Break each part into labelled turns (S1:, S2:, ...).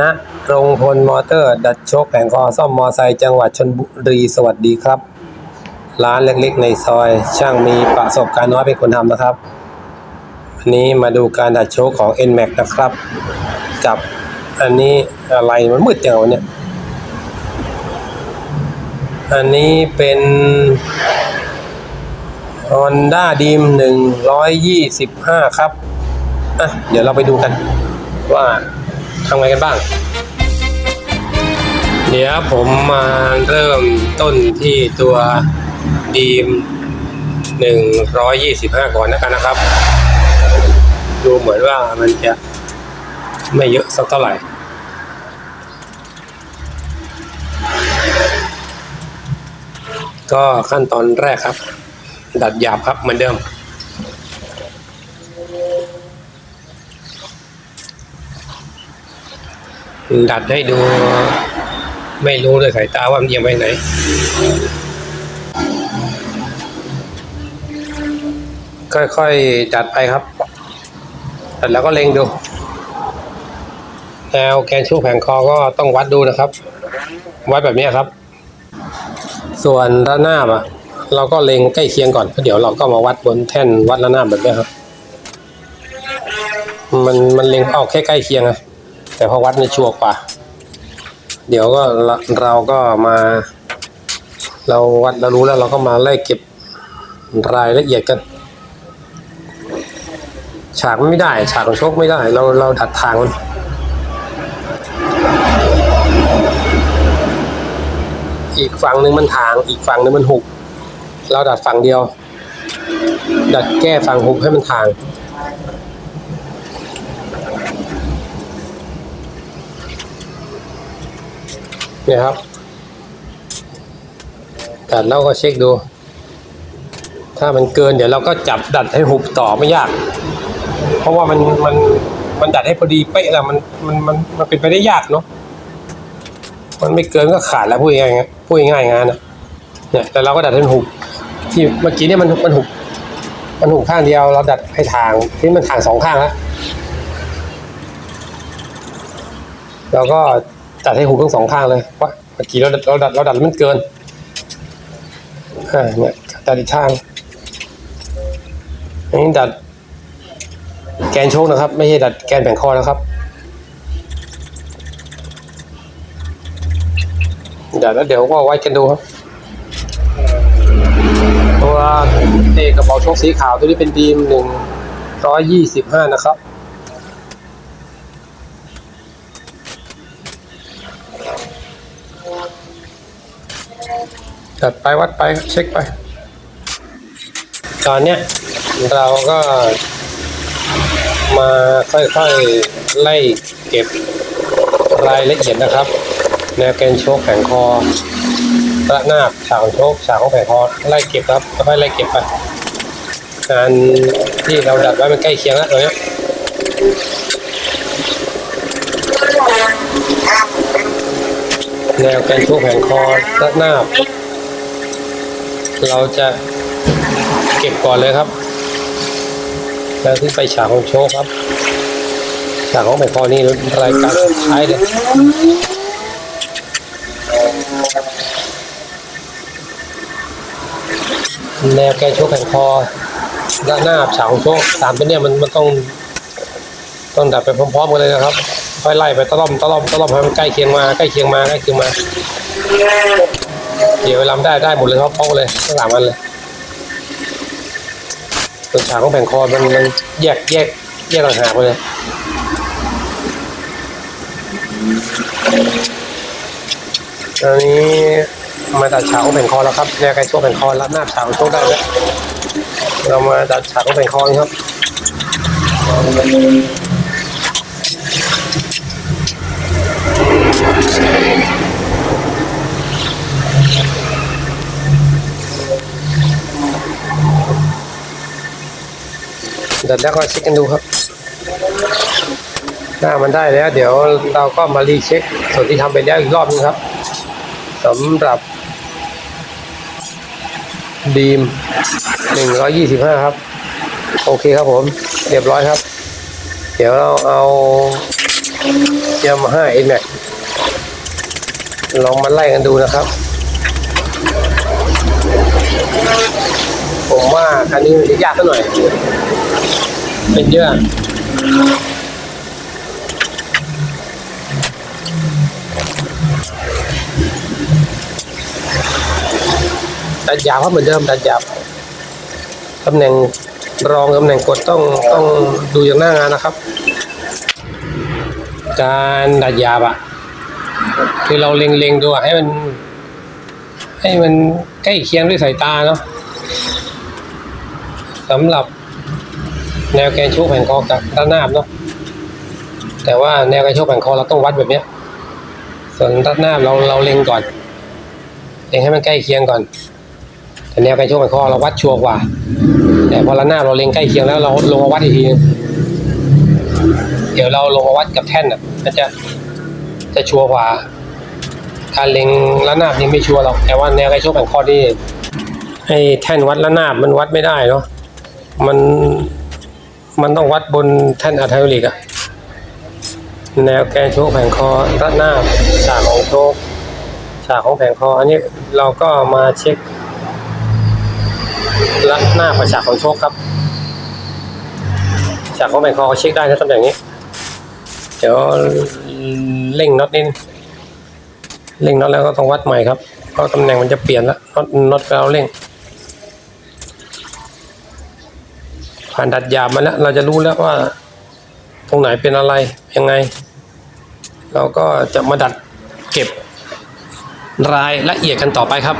S1: ณรงพลมอเตอร์ ดัดโชคแผงคอซ่อมมอไซค์จังหวัดชนบุรีสวัสดีครับ ร้านเล็กๆ ในซอย ช่างมีประสบการณ์น้อยเป็นคนทำนะครับวันนี้มาดูการดัดโชคของ NMAX นะครับ กับอันนี้อะไรมันมืดจังวะเนี่ยอันนี้เป็น Honda Dream 125 ครับอะเดี๋ยวเราไปดูกันว่า ทำไงกันบ้าง เดี๋ยวผมมาเริ่มต้นที่ตัวดีม 125 ก่อนแล้วกันนะครับ ดูเหมือนว่ามันจะไม่เยอะสักเท่าไหร่ก็ขั้นตอนแรกครับ ดัดหยาบครับเหมือนเดิม ดัดให้ดู ไม่รู้เลยสายตาว่ามันเอียงไปไหนค่อยๆดัดไปครับดัดแล้วก็เล็งดู แนวแกนชูแผงคอก็ต้องวัดดูนะครับ วัดแบบนี้ครับ ส่วนระนาบอะเราก็เล็งใกล้เคียงก่อนเดี๋ยวเราก็มาวัดบนแท่นวัดระนาบแบบนี้ครับ มันมันเล็งเป้าแค่ใกล้เคียงอะ แต่พอวัดในชัวร์กว่า เดี๋ยวก็เราเราก็มา เราวัดเรารู้แล้วเราก็มาไล่เก็บรายละเอียดกันฉากมันไม่ได้ ฉากของโชคไม่ได้ เราเราดัดทางมันอีกฝั่งหนึ่งมันทาง อีกฝั่งหนึ่งมันหุบเราดัดฝั่งเดียว ดัดแก้ฝั่งหุบให้มันทาง เนี่ยครับดัดแล้วก็เช็คดู ถ้ามันเกินเดี๋ยวเราก็จับดัดให้หุบต่อไม่ยาก เพราะว่ามันมันมันดัดให้พอดีเป๊ะแล้วมันมันมันมันเป็นไปได้ยากเนาะมันไม่เกินก็ขาดแล้วพูดง่ายๆพูดง่ายงานนะเนี่ยแต่เราก็ดัดให้มันหุบ ที่เมื่อกี้เนี่ยมันมันหุบมันหุบข้างเดียว เราดัดให้ทางที่มันทางสองข้างแล้วเราก็ ดัดให้หุบทั้งสองข้างเลยเพราะเมื่อกี้เราเราดัดเราดัดมันเกินอ่าเนี่ยดัดอีกข้างอันนี้ดัดแกนโชคนะครับ ไม่ใช่ดัดแกนแผงคอนะครับเดี๋ยวแล้วเดี๋ยวก็ไว้กันดูครับตัวเอกระเป๋าโชคสีขาวตัวนี้เป็นดีมหนึ่งร้อยยี่สิบห้านะครับ จัดไปวัดไปเช็คไป ตอนเนี้ยเราก็มาค่อยๆไล่เก็บรายละเอียดนะครับ แนวแกนโชคแผงคอระนาบฉากของโชคฉากของแผงคอไล่เก็บครับค่อยๆไล่เก็บไปงานที่เราดัดไว้มันใกล้เคียงแล้วตรงเนี้ยแนวแกนโชคแผงคอระนาบ เราจะเก็บก่อนเลยครับแล้วที่ไปฉากของโชคครับฉากของแผงคอนี่รายการสุดท้ายเลยแนวแกโชคแผ่นคอด้านหน้าฉากของโชคสามตัวเนี้ยมันมันต้องต้องดัดไปพร้อมๆกันเลยนะครับค่อยไล่ไปตะล่อมตะล่อมตะล่อมให้มันใกล้เคียงมาใกล้เคียงมาใกล้เคียงมา เดี๋ยวเวลาได้ได้หมดเลยครับพร้อกเลยทั้งสามอันเลยตัวฉากของแผ่นคอมันมันแยกแยกแยกต่างหากเลยอันนี้มาดัดฉากของแผ่นคอแล้วครับแนวไกลโชว์แผ่นคอรับหน้าฉากของโชว์ได้แล้วเรามาดัดฉากของแผ่นคอครับ ดัดแล้วก็เช็คกันดูครับ หน้ามันได้แล้ว เดี๋ยวเราก็มารีเช็คส่วนที่ทำไปแล้วอีกรอบนึงครับสำหรับดีม125ครับ โอเคครับผม เรียบร้อยครับ เดี๋ยวเราเอายามาฮ่าเอ็นแม็กลองมาไล่กันดูนะครับ ผมว่าคันนี้มันจะยากสักหน่อย เป็นเยอะดัดหยาบครับเหมือนเดิมดัดหยาบตำแหน่งรองตำแหน่งกดต้องต้องดูอย่างหน้างานนะครับ การดัดหยาบอะคือเราเล็งๆดูให้มัน ให้มันใกล้เคียงด้วยสายตาเนาะ สำหรับแนวแกนชกแผ่นคอกับด้านหน้าเนาะแต่ว่าแนวแกนชกแผ่นคอเราต้องวัดแบบเนี้ย ส่วนด้านหน้าเราเราเล็งก่อนเล็งให้มันใกล้เคียงก่อน แต่แนวแกนชกแผ่นคอเราวัดชัวร์กว่า แต่พอด้านหน้าเราเล็งใกล้เคียงแล้ว เราลงมาวัดอีกทีเดี๋ยวเราลงมาวัดกับแท่นอะมันจะจะชัวร์กว่าการเล็งระนาบนี่ไม่ชัวร์หรอกแต่ว่าแนวไกโชกแผ่นคอนี่ให้แท่นวัดระนาบมันวัดไม่ได้เนาะ มันมันต้องวัดบนแท่นอะไทโอลิกอะแนวแกนโชกแผ่นคอระนาฉากของโชกฉากของแผ่นคอ อันนี้เราก็มาเช็คระนาบกับฉากของโชกครับ ฉากของแผ่นคอเช็คได้นะตำแหน่งนี้ เดี๋ยวเร่งน็อตนิดนึงเร่งน็อตแล้วก็ต้องวัดใหม่ครับเพราะตำแหน่งมันจะเปลี่ยนแล้วน็อตน็อตเราเร่ง ผ่านดัดหยาบมาแล้ว เราจะรู้แล้วว่า ตรงไหนเป็นอะไรยังไง เราก็จะมาดัดเก็บรายละเอียดกันต่อไปครับ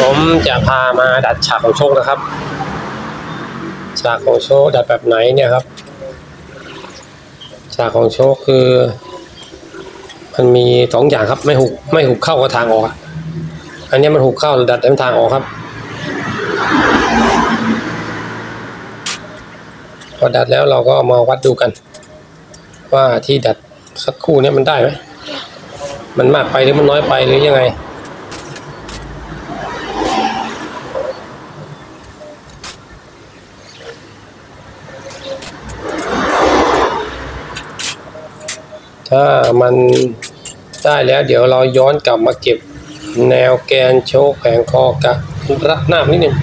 S1: ผมจะพามาดัดฉากของโชคนะครับ ฉากของโชคดัดแบบไหนเนี่ยครับ ฉากของโชคคือ มันมีสองอย่างครับ ไม่หุบไม่หุบเข้ากับทางออก อันนี้มันหุบเข้าดัดให้มันทางออกครับ พ อดัดแล้วเราก็มาวัดดูกัน ว่าที่ดัดสักครู่เนี้มันได้ไหมมันมากไปหรือมันน้อยไปหรือยังไง ถ้ามันได้แล้วเดี๋ยวเราย้อนกลับมาเก็บแนวแกนโชกแผงคอกับระนาบนิดหนึ่ง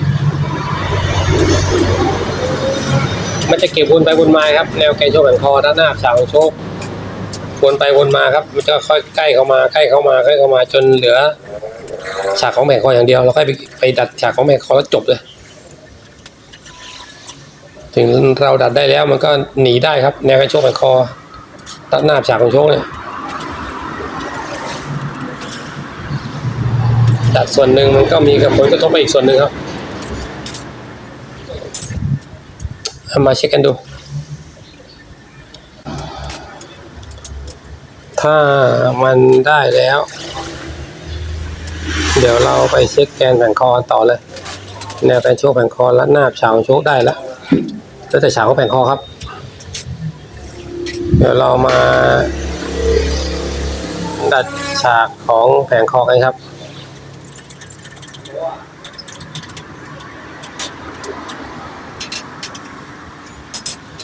S1: มันจะเก็บวนไปวนมาครับ แนวแกนโชกแผงคอด้านหน้าฉากของโชกวนไปวนมาครับ มันจะค่อยใกล้เข้ามาใกล้เข้ามาใกล้เข้ามาจนเหลือฉากของแผงคออย่างเดียวเราค่อยไปไปดัดฉากของแผงคอแล้วจบเลย ถึงเราดัดได้แล้วมันก็หนีได้ครับ แนวแกนโชกแผงคอตัดหน้าฉากของโชคเนี่ยตัดส่วนหนึ่งมันก็มีกับผลกระทบไปอีกส่วนหนึ่งครับ เอามาเช็คกันดู ถ้ามันได้แล้ว เดี๋ยวเราไปเช็คแกนแผ่นคอต่อเลย แนวแผ่นโชคแผ่นคอและหน้าฉาของโชคได้แล้วแล้วแต่ฉากของแผ่นคอครับ เดี๋ยวเรามาดัดฉากของแผงคอกันครับ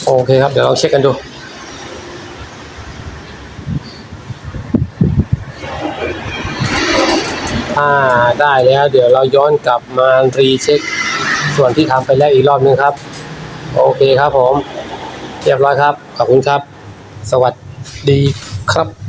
S1: โอเคครับ เดี๋ยวเราเช็คกันดูถ้าได้แล้ว เดี๋ยวเราย้อนกลับมารีเช็ค ส่วนที่ทำไปแล้วอีกรอบนึงครับ โอเคครับผม เรียบร้อยครับ ขอบคุณครับ สวัสดีครับ